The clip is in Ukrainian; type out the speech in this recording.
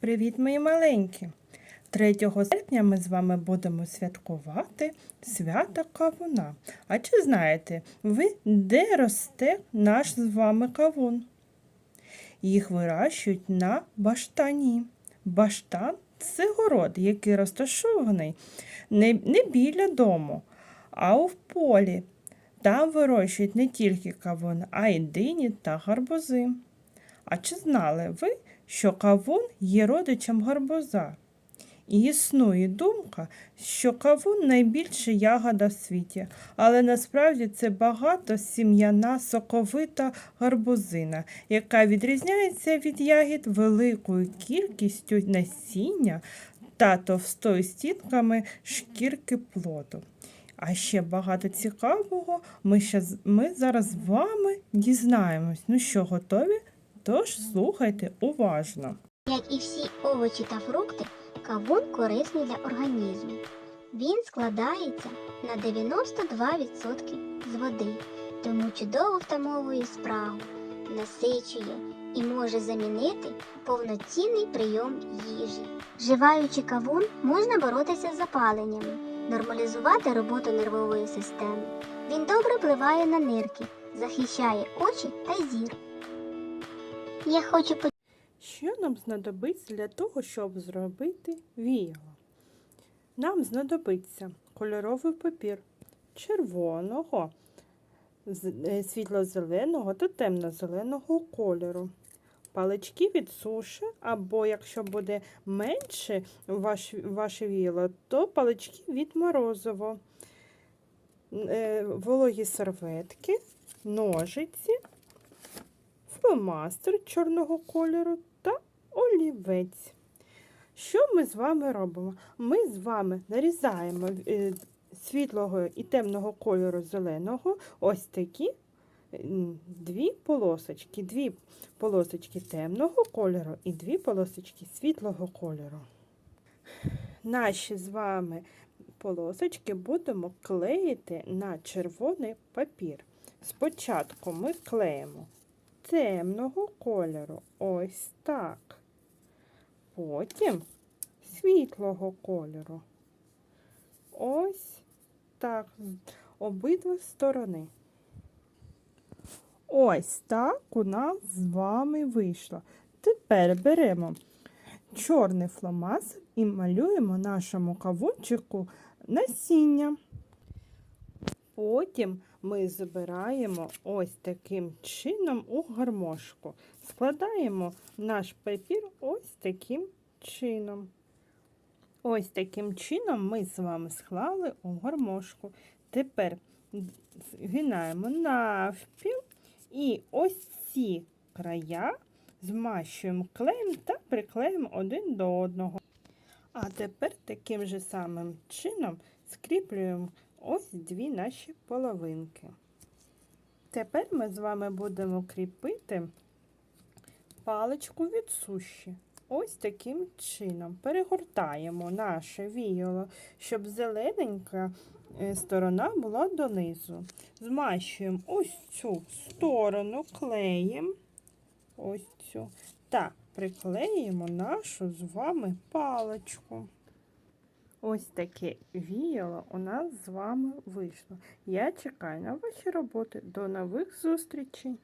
Привіт, мої маленькі! 3 серпня ми з вами будемо святкувати свято кавуна. А чи знаєте ви, де росте наш з вами кавун? Їх вирощують на баштані. Баштан це город, який розташований не, не біля дому, а у полі. Там вирощують не тільки кавун, а й дині та гарбузи. А чи знали ви, що кавун є родичем гарбуза? І існує думка, що кавун найбільша ягода в світі, але насправді це багато сім'яна соковита гарбузина, яка відрізняється від ягід великою кількістю насіння та товстою стінками шкірки плоду. А ще багато цікавого ми, ще, ми зараз з вами дізнаємось. Ну що, готові? Тож слухайте уважно. Як і всі овочі та фрукти, кавун корисний для організму. Він складається на 92% з води, тому чудово втамовує спрагу, насичує і може замінити повноцінний прийом їжі. Вживаючи кавун, можна боротися з запаленнями, нормалізувати роботу нервової системи. Він добре впливає на нирки, захищає очі та зір. Я хочу Що нам знадобиться для того, щоб зробити віяло? Нам знадобиться кольоровий папір червоного, е, світло-зеленого та темно-зеленого кольору. Палички від суші, або якщо буде менше ваш, ваше віяло, то палички від морозиво, Е, вологі серветки, ножиці, фломастер чорного кольору та олівець. Що ми з вами робимо? Ми з вами нарізаємо е, світлого і темного кольору зеленого ось такі дві полосочки. Дві полосочки темного кольору і дві полосочки світлого кольору. Наші з вами полосочки будемо клеїти на червоний папір. Спочатку ми клеїмо темного кольору. Ось так. Потім світлого кольору. Ось так. з Обидві сторони. Ось так у нас з вами вийшло. Тепер беремо чорний фломастер і малюємо нашому кавунчику насіння. Потім ми збираємо ось таким чином у гармошку. Складаємо наш папір ось таким чином. Ось таким чином ми з вами склали у гармошку. Тепер згинаємо навпіл і ось ці края змащуємо клеєм та приклеїмо один до одного. А тепер таким же самим чином скріплюємо ось дві наші половинки. Тепер ми з вами будемо кріпити паличку від суші. Ось таким чином перегортаємо наше віяло, щоб зелененька е, сторона була донизу. Змащуємо ось цю сторону клеєм, ось цю, та приклеїмо нашу з вами паличку. Ось таке віяло у нас з вами вийшло. Я чекаю на ваші роботи. До нових зустрічей!